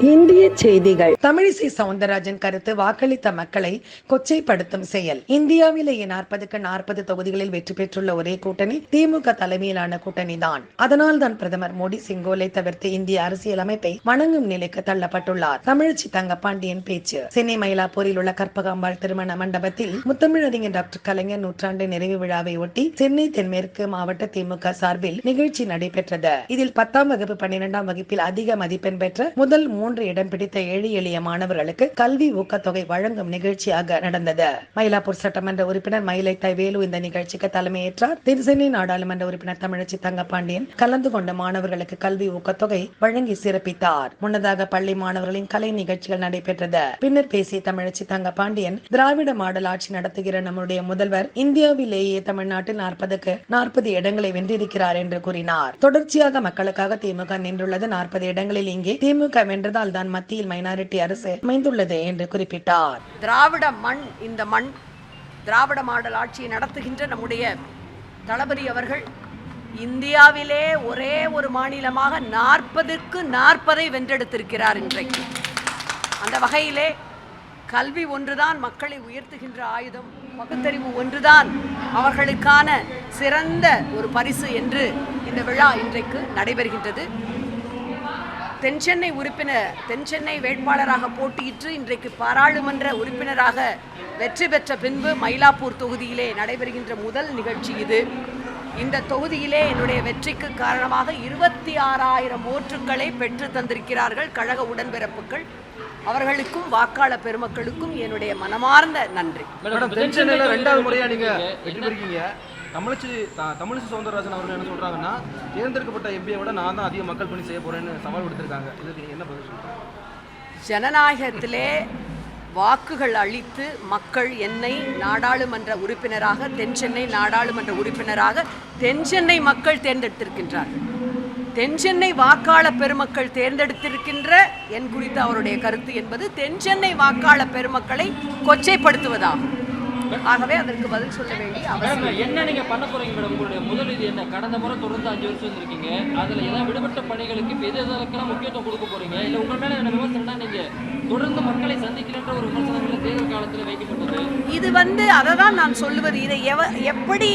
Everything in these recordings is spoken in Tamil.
இந்திய செய்திகள். தமிழிசை சவுந்தரராஜன் கருத்து வாக்களித்த மக்களை கொச்சைப்படுத்தும் செயல். இந்தியாவிலேயே நாற்பதுக்கு நாற்பது தொகுதிகளில் வெற்றி பெற்றுள்ள ஒரே கூட்டணி? திமுக தலைமையிலான கூட்டணி தான். அதனால் தான் பிரதமர் மோடி சிங்கோலை தவிர்த்து இந்திய அரசியலமைப்பை வணங்கும் நிலைக்கு தள்ளப்பட்டுள்ளார். தமிழச்சி தங்கப்பாண்டியன் பேச்சு. சென்னை மயிலாப்பூரில் உள்ள கற்பகாம்பாள் திருமண மண்டபத்தில் முத்தமிழறிஞர் டாக்டர் கலைஞர் நூற்றாண்டு நிறைவு விழாவை ஒட்டி சென்னை தென்மேற்கு மாவட்ட திமுக சார்பில் நிகழ்ச்சி நடைபெற்றது. இதில் பத்தாம் வகுப்பு பன்னிரெண்டாம் வகுப்பில் அதிக மதிப்பெண் பெற்ற முதல் மூன்று மூன்று இடம் பிடித்த ஏழு எளிய மாணவர்களுக்கு கல்வி ஊக்கத்தொகை வழங்கும் நிகழ்ச்சியாக நடந்தது. மயிலாப்பூர் சட்டமன்ற உறுப்பினர் மயிலை வேலு இந்த நிகழ்ச்சிக்கு தலைமையேற்றார். திருசென்னை நாடாளுமன்ற உறுப்பினர் தமிழச்சி தங்கப்பாண்டியன் கலந்து கொண்ட மாணவர்களுக்கு கல்வி ஊக்கத்தொகை வழங்கி சிறப்பித்தார். முன்னதாக பள்ளி மாணவர்களின் கலை நிகழ்ச்சிகள் நடைபெற்றது. பின்னர் பேசிய தமிழச்சி தங்கப்பாண்டியன் திராவிட மாடல் ஆட்சி நடத்துகிற நம்முடைய முதல்வர் இந்தியாவிலேயே தமிழ்நாட்டில் நாற்பதுக்கு நாற்பது இடங்களை வென்றிருக்கிறார் என்று கூறினார். தொடர்ச்சியாக மக்களுக்காக திமுக நின்றுள்ளது. நாற்பது இடங்களில் இங்கே திமுக வென்றது வென்றதால் தான் மத்தியில் மைனாரிட்டி அரசு அமைந்துள்ளது என்று குறிப்பிட்டார். திராவிட மண் இந்த மண் திராவிட மாடல் ஆட்சியை நடத்துகின்ற நம்முடைய தளபதி அவர்கள் இந்தியாவிலே ஒரே ஒரு மாநிலமாக நாற்பதுக்கு நாற்பதை வென்றெடுத்திருக்கிறார் இன்றைக்கு. அந்த வகையிலே கல்வி ஒன்றுதான் மக்களை உயர்த்துகின்ற ஆயுதம் பகுத்தறிவு ஒன்றுதான் அவர்களுக்கான சிறந்த ஒரு பரிசு என்று இந்த விழா இன்றைக்கு நடைபெறுகின்றது. தென்சென்னை உறுப்பினர் தென்சென்னை வேட்பாளராக போட்டியிட்டு இன்றைக்கு பாராளுமன்ற உறுப்பினராக வெற்றி பெற்ற பின்பு மயிலாப்பூர் தொகுதியிலே நடைபெறுகின்ற முதல் நிகழ்ச்சி இது. இந்த தொகுதியிலே என்னுடைய வெற்றிக்கு காரணமாக இருபத்தி ஆறாயிரம் ஓட்டுக்களை பெற்று தந்திருக்கிறார்கள் கழக உடன்பிறப்புகள். அவர்களுக்கும் வாக்காள பெருமக்களுக்கும் என்னுடைய மனமார்ந்த நன்றி. தமிழச்சி தமிழிசை சவுந்தரராஜன் அவர்கள் என்ன சொல்கிறாங்கன்னா தேர்ந்தெடுக்கப்பட்ட எம்பியை விட நான் தான் அதிக மக்கள் பணி செய்ய போகிறேன்னு சவால் விடுத்திருக்காங்க. இதுக்கு என்ன பதில் ஜனநாயகத்திலே வாக்குகள் அளித்து மக்கள் என்னை நாடாளுமன்ற உறுப்பினராக தென் சென்னை நாடாளுமன்ற உறுப்பினராக தென் சென்னை மக்கள் தேர்ந்தெடுத்திருக்கின்றார்கள். தென்சென்னை வாக்காள பெருமக்கள் தேர்ந்தெடுத்திருக்கின்ற என் குறித்த அவருடைய கருத்து என்பது தென்சென்னை வாக்காள பெருமக்களை கொச்சைப்படுத்துவதாகும். ஆகவே அதற்கு பதில் சொல்ல வேண்டிய அவசியம் என்ன நீங்க பண்ண போறீங்க மேடம் உங்களுடைய முதல் இது என்ன? கடந்த முறை தொடர்ந்து அஞ்சு வருஷம் இருந்திருக்கீங்க அதுல ஏதாவது விடுபட்ட பணிகளுக்கு எது எதற்கெல்லாம் முக்கியத்துவம் கொடுக்க போறீங்க? இல்ல உங்க மேல என்ன விமர்சனம்னா நீங்க தொடர்ந்து மக்களை சந்திக்கலன்ற ஒரு விமர்சனங்களை தேர்தல் காலத்துல வைக்கப்பட்டது? இது வந்து அதை தான் நான் சொல்லுவது. இதை எவ எப்படி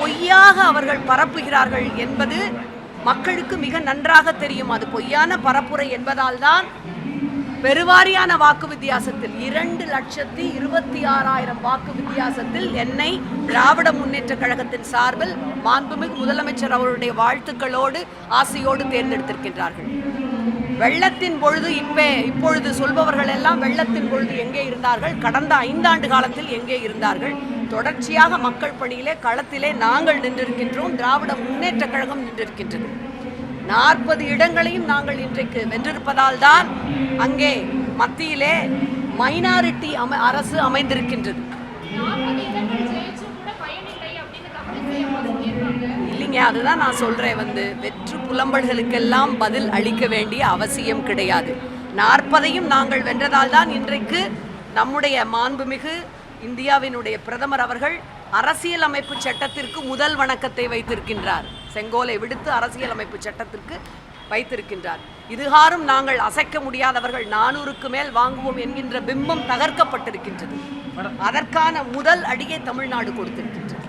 பொய்யாக அவர்கள் பரப்புகிறார்கள் என்பது மக்களுக்கு மிக நன்றாக தெரியும். அது பொய்யான பரப்புரை என்பதால் தான் பெருவாரியான வாக்கு வித்தியாசத்தில் இரண்டு லட்சத்தி இருபத்தி ஆறாயிரம் வாக்கு வித்தியாசத்தில் என்னை திராவிட முன்னேற்ற கழகத்தின் சார்பில் மாண்புமிகு முதலமைச்சர் அவருடைய வாழ்த்துக்களோடு ஆசையோடு தேர்ந்தெடுத்திருக்கின்றார்கள். வெள்ளத்தின் பொழுது இப்பே இப்பொழுது சொல்பவர்கள் எல்லாம் வெள்ளத்தின் பொழுது எங்கே இருந்தார்கள்? கடந்த ஐந்தாண்டு காலத்தில் எங்கே இருந்தார்கள்? தொடர்ச்சியாக மக்கள் பணியிலே களத்திலே நாங்கள் நின்றிருக்கின்றோம். திராவிட முன்னேற்ற கழகம் நின்றிருக்கின்றது. நாற்பது இடங்களையும் நாங்கள் இன்றைக்கு வென்றிருப்பதால் தான் அங்கே மத்தியிலே மைனாரிட்டி அமை அரசு அமைந்திருக்கின்றது. இல்லைங்க அதுதான் நான் சொல்றேன் வந்து வெற்று புலம்பல்களுக்கெல்லாம் பதில் அளிக்க வேண்டிய அவசியம் கிடையாது. நாற்பதையும் நாங்கள் வென்றதால் தான் இன்றைக்கு நம்முடைய மாண்புமிகு இந்தியாவினுடைய பிரதமர் அவர்கள் அரசியலமைப்பு சட்டத்திற்கு முதல் வணக்கத்தை வைத்திருக்கின்றார். செங்கோலை விடுத்து அரசியலமைப்பு சட்டத்திற்கு வைத்திருக்கின்றார். இதுகாரும் நாங்கள் அசைக்க முடியாதவர்கள் நானூறுக்கு மேல் வாங்குவோம் என்கின்ற பிம்பம் தகர்க்கப்பட்டிருக்கின்றது. அதற்கான முதல் அடியை தமிழ்நாடு கொடுத்திருக்கின்றது.